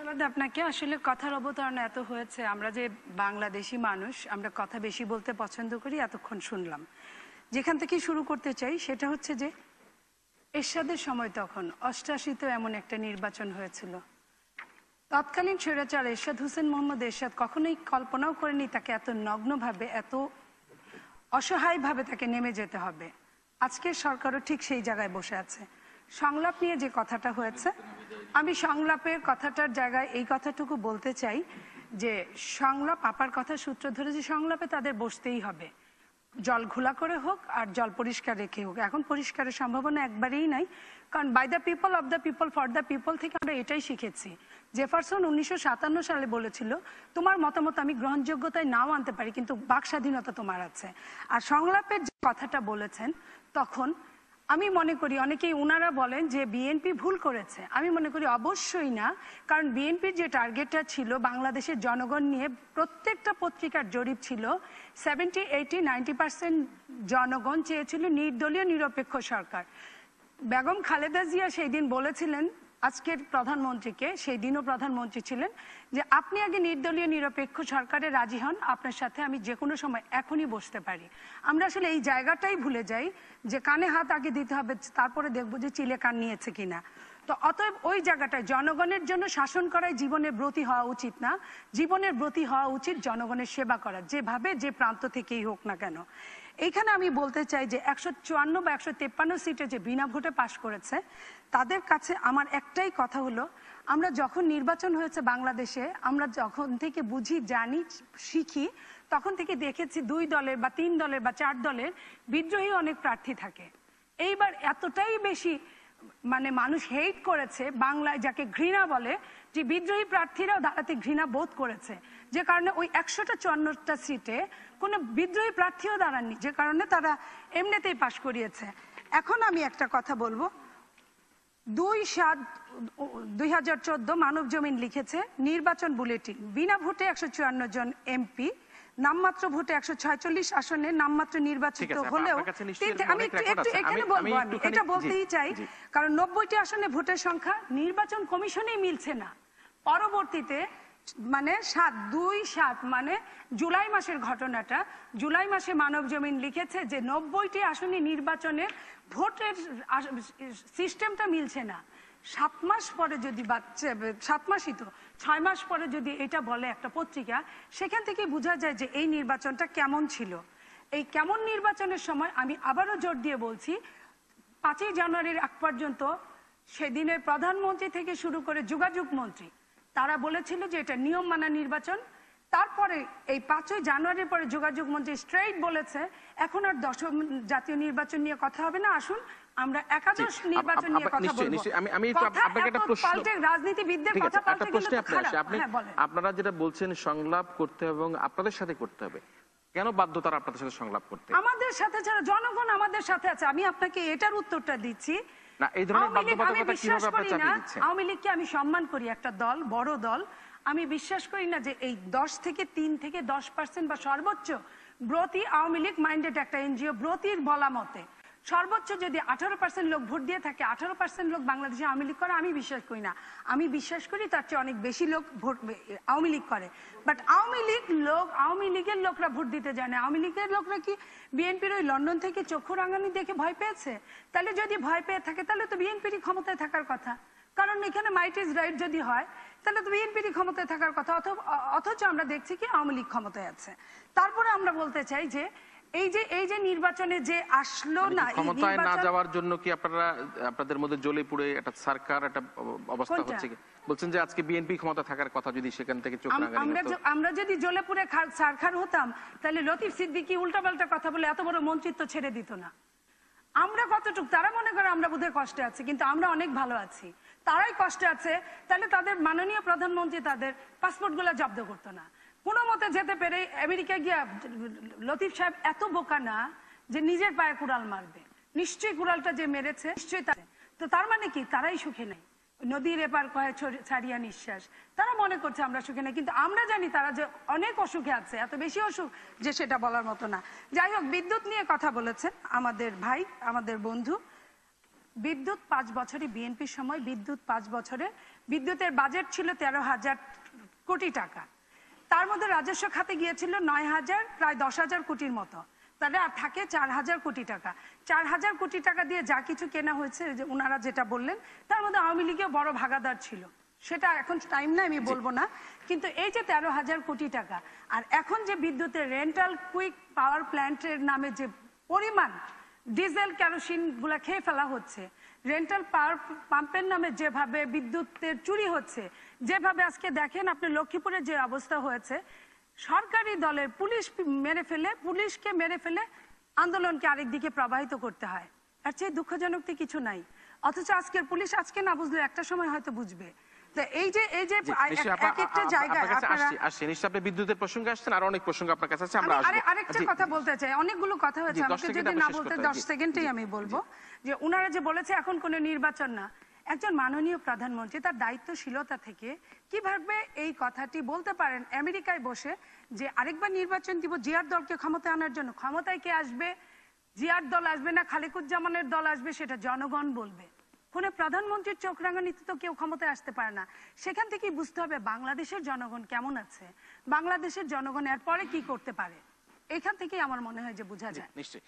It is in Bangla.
ধন্যবাদ আপনাকে। আসলে কথার অবতারণা এত হয়েছে, আমরা যে বাংলাদেশি মানুষ, আমরা কথা বেশি বলতে পছন্দ করি, এতক্ষণ শুনলাম। যেখান থেকে শুরু করতে চাই, সেটা হচ্ছে যে, এরশাদের সময় তখন অষ্টাশিতে এমন একটা নির্বাচন হয়েছিল। তৎকালীন স্বৈরাচার এরশাদ হোসেন মোহাম্মদ এরশাদ কখনোই কল্পনাও করেনি তাকে এত নগ্নভাবে, এত অসহায়ভাবে তাকে নেমে যেতে হবে। আজকের সরকারও ঠিক সেই জায়গায় বসে আছে। সংলাপ নিয়ে যে কথাটা হয়েছে, আমি সংলাপের কথাটার জায়গায় এই কথাটুকু বলতে চাই যে সংলাপ আপার কথা সূত্র ধরে যে সংলাপে তাদের বসতেই হবে। জল ঘোলা করে হোক আর জল পরিষ্কার রেখে হোক। এখন পরিষ্কারের সম্ভাবনা একবারেই নাই। কারণ by the people of the people for the people থেকে আমরা এটাই শিখেছি। জেফারসন উনিশশো সাতান্ন সালে বলেছিল, তোমার মতামত আমি গ্রহণযোগ্যতায় নাও আনতে পারি, কিন্তু বাক স্বাধীনতা তোমার আছে। আর সংলাপের যে কথাটা বলেছেন, তখন আমি মনে করি অনেকেই উনারা বলেন যে বিএনপি ভুল করেছে। আমি মনে করি অবশ্যই না, কারণ বিএনপির যে টার্গেটটা ছিল বাংলাদেশের জনগণ নিয়ে প্রত্যেকটা পত্রিকার জরিপ ছিল সেভেন্টি এইটি নাইনটি পার্সেন্ট জনগণ চেয়েছিল নির্দলীয় নিরপেক্ষ সরকার। বেগম খালেদা জিয়া সেই দিন বলেছিলেন আজকের প্রধানমন্ত্রীকে, সেই দিনও প্রধানমন্ত্রী ছিলেন, যে আপনি আগে নির্দলীয়, নিরপেক্ষ সরকারে রাজি হন, আপনার সাথে আমি যে কোনো সময় এখনই বসতে পারি। আমরা আসলে এই জায়গাটাই ভুলে যাই যে কানে হাত আগে দিতে হবে, তারপরে দেখব যে চিলে কান নিয়েছে কিনা। তো অতএব ওই জায়গাটায় জনগণের জন্য শাসন করাই জীবনের ব্রতী হওয়া উচিত না। জীবনের ব্রতী হওয়া উচিত জনগণের সেবা করা যেভাবে যে প্রান্ত থেকেই হোক না কেন। এইখানে আমি বলতে চাই যে একশো চুয়ান্ন বা একশো তেপ্পান্ন সিটে যে বিনা ভোটে পাশ করেছে, তাদের কাছে আমার একটাই কথা হলো, আমরা যখন নির্বাচন হয়েছে বাংলাদেশে, আমরা যখন থেকে বুঝি, জানি, শিখি, তখন থেকে দেখেছি দুই দলের বা তিন দলের বা চার দলের বিদ্রোহী অনেক প্রার্থী থাকে। এইবার এতটাই বেশি মানে মানুষ হেট করেছে বাংলায় যাকে ঘৃণা বলে, যে বিদ্রোহী প্রার্থীরাও দাঁড়াতে ঘৃণা বোধ করেছে। যে কারণে ওই একশোটা চুয়ান্নটা সিটে কোনো বিদ্রোহী প্রার্থীও দাঁড়াননি। যে কারণে তারা এমনিতেই পাশ করিয়েছে। এখন আমি একটা কথা বলব। দুই সাত দুই হাজার চোদ্দ মানব জমিন লিখেছে নির্বাচন বুলেটিন। বিনা ভোটে একশো চুয়ান্ন জন এমপি। নামমাত্র ভোটে একশো ছয়চল্লিশ আসনে নামমাত্র নির্বাচিত হলেও আমি একটু। এখানে বলব আমি এটা বলতেই চাই কারণ নব্বইটি আসনে ভোটের সংখ্যা নির্বাচন কমিশনেই মিলছে না। পরবর্তীতে মানে সাত দুই সাত মানে জুলাই মাসের ঘটনাটা জুলাই মাসে মানব জমিন লিখেছে যে নব্বইটি আসনে নির্বাচনের ভোটের সিস্টেমটা মিলছে না। সাত মাস পরে যদি বাচ্চা, সাত মাসই তো, ছয় মাস পরে যদি এটা বলে একটা পত্রিকা, সেখান থেকে বোঝা যায় যে এই নির্বাচনটা কেমন ছিল। এই কেমন নির্বাচনের সময় আমি আবারও জোর দিয়ে বলছি, পাঁচই জানুয়ারির আগ পর্যন্ত সেদিনের প্রধানমন্ত্রী থেকে শুরু করে যোগাযোগ মন্ত্রী, তারা বলেছিল যে এটা নিয়ম মানা নির্বাচন তারপরে এই পাঁচই জানুয়ারির পরে যোগাযোগ মন্ত্রী স্ট্রেইট বলেছে এখন আর দশম জাতীয় নির্বাচন নিয়ে কথা হবে না। আসুন আমরা একাদশ নির্বাচন নিয়ে কথা বলব। আমি- আমি একটু আপনাকে একটা প্রশ্ন- পাল্টে রাজনীতিবিদদের কথা পাল্টে গেলে তো আপনি হ্যাঁ আপনারা যেটা বলছেন সংলাপ করতে হবে এবং আপনাদের সাথে করতে হবে। কেন বাধ্য তারা আপনাদের সাথে সংলাপ করতে? আমাদের সাথে ছাড়া জনগণ আমাদের সাথে আছে। আমি আপনাকে এটার উত্তরটা দিচ্ছি। না, এই ধরনের বাধ্যবাধকতা কীভাবে আপনারা চাপিয়ে না, দিচ্ছেন? আওয়ামী লীগকে আমি সম্মান করি একটা দল বড় দল। আমি বিশ্বাস করি না যে এই দশ থেকে তিন থেকে দশ পার্সেন্ট বা সর্বোচ্চ ব্রতি আওয়ামী লীগ মাইন্ডেড একটা এনজিও, ব্রতির বলা মতে। সর্বোচ্চ যদি আঠারো পার্সেন্ট লোক ভোট দিয়ে থাকে, আঠারো পার্সেন্ট লোক বাংলাদেশে আওয়ামী লীগ করে, আমি বিশ্বাস করি না। আমি বিশ্বাস করি তার চেয়ে অনেক বেশি লোক ভোট আওয়ামী লীগ করে। বাট আওয়ামী লীগ লোক, আওয়ামী লীগের লোকরা ভোট দিতে যায় না আওয়ামী লীগের লোকরা কি বিএনপির ওই লন্ডন থেকে চক্ষু রাঙানি দেখে ভয় পেয়েছে? তাহলে যদি ভয় পেয়ে থাকে, তাহলে তো বিএনপিরই ক্ষমতায় থাকার কথা। কারণ এখানে মাইট ইজ রাইট যদি হয় তাহলে তো বিএনপিরই ক্ষমতায় থাকার কথা অথচ আমরা দেখছি কি আওয়ামী লীগ ক্ষমতায় আছে। তারপরে আমরা বলতে চাই যে এই যে এই যে নির্বাচনে যে আসলো মানে না এই ক্ষমতায় না যাওয়ার জন্য কি আপনারা আপনাদের মধ্যে জ্বলে পুড়ে একটা সরকার একটা অবস্থা হচ্ছে কি? বলছেন যে আজকে বিএনপি ক্ষমতা থাকার কথা যদি সেখান থেকে চোখ আমরা আমরা যদি জ্বলেপুরে সারখার হতাম তাহলে লতিফ সিদ্দিকি উল্টাপাল্টা কথা বলে এত বড় মন্ত্রিত্ব ছেড়ে দিত না। আমরা কতটুক, তারা মনে করে আমরা বোধহয় কষ্টে আছি, কিন্তু আমরা অনেক ভালো আছি। তারাই কষ্টে আছে, তাহলে তাদের মাননীয় প্রধানমন্ত্রী তাদের পাসপোর্টগুলো জব্দ করতো না। কোনো মতে যেতে পেরে আমেরিকায় গিয়া লতিফ সাহেব এত বোকা না যে নিজের পায়ে কুড়াল মারবে। নিশ্চয়ই কুড়ালটা যে মেরেছে, নিশ্চয়ই তো তার মানে কি? তারাই সুখে নেই। নদীর এপার কয়ে ছাড়িয়া নিঃশ্বাস। তারা মনে করছে আমরা সুখে নেই কিন্তু আমরা জানি তারা যে অনেক অসুখে আছে, এত বেশি অসুখ যে সেটা বলার মতো না। যাই হোক, বিদ্যুৎ নিয়ে কথা বলেছেন আমাদের ভাই, আমাদের বন্ধু। বিদ্যুৎ পাঁচ বছরে, বিএনপির সময় বিদ্যুৎ পাঁচ বছরে, বিদ্যুতের বাজেট ছিল তেরো হাজার কোটি টাকা। তার মধ্যে রাজস্ব খাতে গিয়েছিল নয় হাজার, প্রায় দশ হাজার কোটির মতো। তাহলে আর থাকে চার হাজার কোটি টাকা। চার হাজার কোটি টাকা দিয়ে যা কিছু কেনা হয়েছে যে ওনারা যেটা বললেন তার মধ্যে আওয়ামী লীগেও বড় ভাগাদার ছিল। সেটা এখন টাইম না আমি বলব না। কিন্তু এই যে তেরো হাজার কোটি টাকা আর এখন যে বিদ্যুতের রেন্টাল কুইক পাওয়ার প্ল্যান্টের নামে যে পরিমাণ ডিজেল কেরোসিনগুলা খেয়ে ফেলা হচ্ছে রেন্টাল পাওয়ার পাম্পের নামে যেভাবে বিদ্যুতের চুরি হচ্ছে যেভাবে আজকে দেখেন আপনি লক্ষ্মীপুরে যে অবস্থা হয়েছে সরকারি দলের পুলিশ মেরে ফেলে পুলিশকে মেরে ফেলে আন্দোলনকে আরেক দিকে প্রবাহিত করতে হয়। আর চেয়ে দুঃখজনক তো কিছু নাই। অথচ আজকের পুলিশ আজকে না বুঝলে একটা সময় হয়তো বুঝবে। এই যে এই যে জি, এক- নিশ্চয়ই আপা- এক একটা আ- আ- জায়গায় আপনারা আসছি আসছি। নিশ্চয়ই আপনি বিদ্যুতের প্রসঙ্গে আসছেন আর অনেক প্রসঙ্গ আপনার কাছে আছে আমরা আমি আরেকটা কথা বলতে চাই। অনেকগুলো কথা হয়েছে আমাকে যদি না বলতে করতে দশ জি, সেকেন্ডেই আমি বলব যে উনারা যে বলেছে এখন কোনো নির্বাচন না একজন মাননীয় প্রধানমন্ত্রী, তার দায়িত্বশীলতা থেকে কীভাবে এই কথাটি বলতে পারেন আমেরিকায় বসে যে আরেকবার নির্বাচন দিব, জিয়ার দলকে ক্ষমতায় আনার জন্য। ক্ষমতায় কে আসবে? জিয়ার দল আসবে না, খালেকুজ্জামানের দল আসবে, সেটা জনগণ বলবে। কোন প্রধানমন্ত্রীর চোখ রাঙানিতে তো কেউ ক্ষমতায় আসতে পারে না। সেখান থেকেই বুঝতে হবে বাংলাদেশের জনগণ কেমন আছে। বাংলাদেশের জনগণ এরপরে কি করতে পারে? এখান থেকেই আমার মনে হয় যে বোঝা যায়। নিশ্চয়ই।